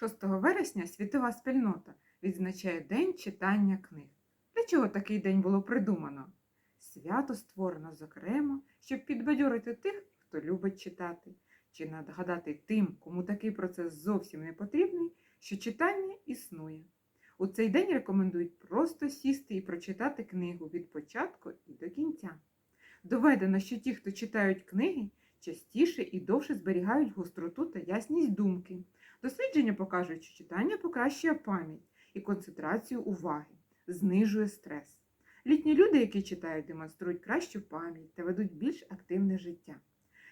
6 вересня світова спільнота відзначає День читання книг. Для чого такий день було придумано? Свято створено, зокрема, щоб підбадьорити тих, хто любить читати, чи нагадати тим, кому такий процес зовсім не потрібний, що читання існує. У цей день рекомендують просто сісти і прочитати книгу від початку і до кінця. Доведено, що ті, хто читають книги, частіше і довше зберігають гостроту та ясність думки. Дослідження покажуть, що читання покращує пам'ять і концентрацію уваги, знижує стрес. Літні люди, які читають, демонструють кращу пам'ять та ведуть більш активне життя.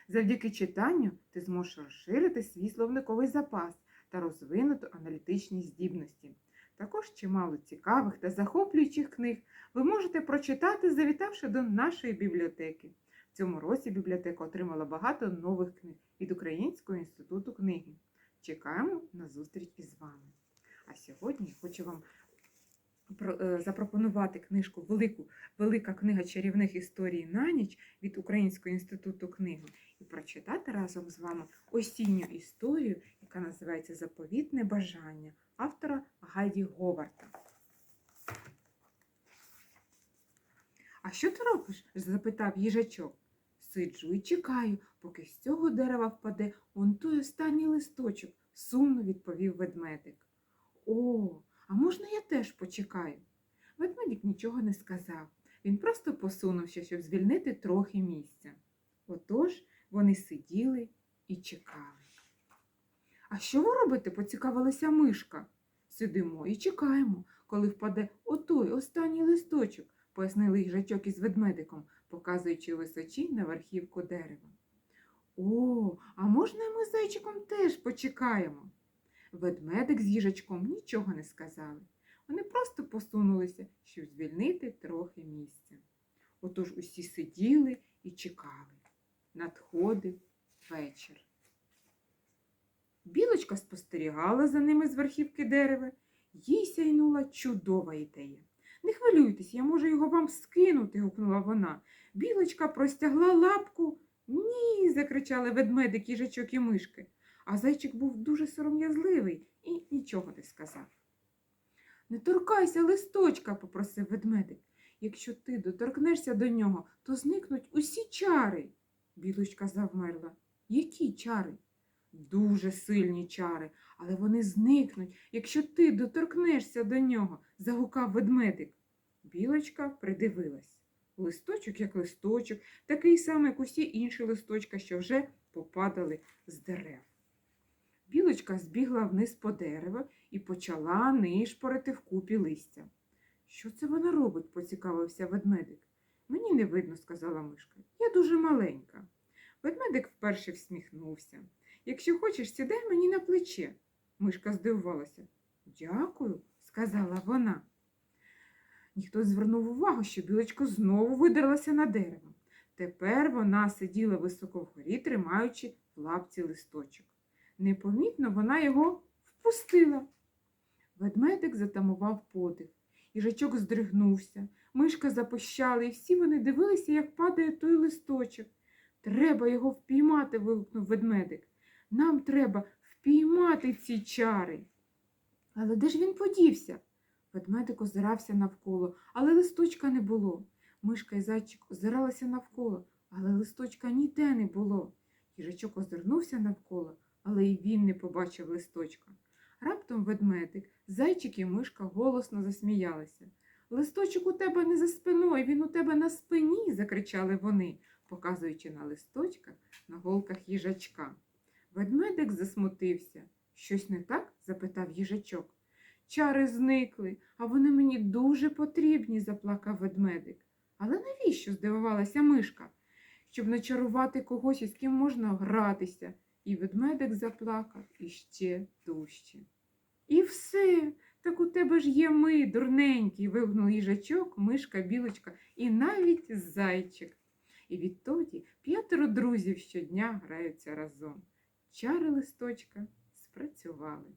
Завдяки читанню ти зможеш розширити свій словниковий запас та розвинути аналітичні здібності. Також чимало цікавих та захоплюючих книг ви можете прочитати, завітавши до нашої бібліотеки. Цьому році бібліотека отримала багато нових книг від Українського інституту книги. Чекаємо на зустріч із вами. А сьогодні хочу вам е, запропонувати книжку Велику, Велика книга чарівних історій на ніч від Українського інституту книги і прочитати разом з вами осінню історію, яка називається Заповітне бажання автора Гайді Говарда. А що ти робиш? запитав їжачок. Сиджу і чекаю, поки з цього дерева впаде он той останній листочок, сумно відповів ведмедик. О, а можна я теж почекаю? Ведмедик нічого не сказав. Він просто посунувся, щоб звільнити трохи місця. Отож вони сиділи і чекали. А що ви робите? поцікавилася мишка. Сидимо і чекаємо, коли впаде отой останній листочок, пояснили їжачок із ведмедиком, показуючи височі на верхівку дерева. О, а можна ми з зайчиком теж почекаємо? Ведмедик з їжачком нічого не сказали. Вони просто посунулися, щоб звільнити трохи місця. Отож усі сиділи і чекали. Надходив вечір. Білочка спостерігала за ними з верхівки дерева. Їй сяйнула чудова ідея. Не хвилюйтесь, я можу його вам скинути, гукнула вона. Білочка простягла лапку. Ні, закричали ведмедик, їжачок і мишки. А зайчик був дуже сором'язливий і нічого не сказав. Не торкайся листочка, попросив ведмедик. Якщо ти доторкнешся до нього, то зникнуть усі чари. Білочка завмерла. Які чари? Дуже сильні чари, але вони зникнуть, якщо ти доторкнешся до нього, загукав ведмедик. Білочка придивилась. Листочок як листочок, такий самий, як усі інші листочка, що вже попадали з дерев. Білочка збігла вниз по дереву і почала нишпорити вкупі листя. Що це вона робить? поцікавився ведмедик. Мені не видно, сказала мишка. Я дуже маленька. Ведмедик вперше всміхнувся. Якщо хочеш, сідай мені на плече. Мишка здивувалася. Дякую, сказала вона. Ніхто звернув увагу, що білочка знову видерлася на дерево. Тепер вона сиділа високо вгорі, тримаючи в лапці листочок. Непомітно вона його впустила. Ведмедик затамував подих. Їжачок здригнувся, мишка запищала, і всі вони дивилися, як падає той листочок. Треба його впіймати, вигукнув ведмедик. Нам треба впіймати ці чари. Але де ж він подівся? Ведмедик озирався навколо, але листочка не було. Мишка і зайчик озиралися навколо, але листочка ніде не було. Їжачок озирнувся навколо, але й він не побачив листочка. Раптом ведмедик, зайчик і мишка голосно засміялися. Листочок у тебе не за спиною, він у тебе на спині, закричали вони, показуючи на листочках на голках їжачка. Ведмедик засмутився. Щось не так? запитав їжачок. Чари зникли, а вони мені дуже потрібні, заплакав ведмедик. Але навіщо? здивувалася мишка, щоб начарувати когось, із ким можна гратися. І ведмедик заплакав іще дужче. І все, так у тебе ж є ми, дурненький, вигукнув їжачок, мишка, білочка і навіть зайчик. І відтоді п'ятеро друзів щодня граються разом. Чари листочка спрацювали.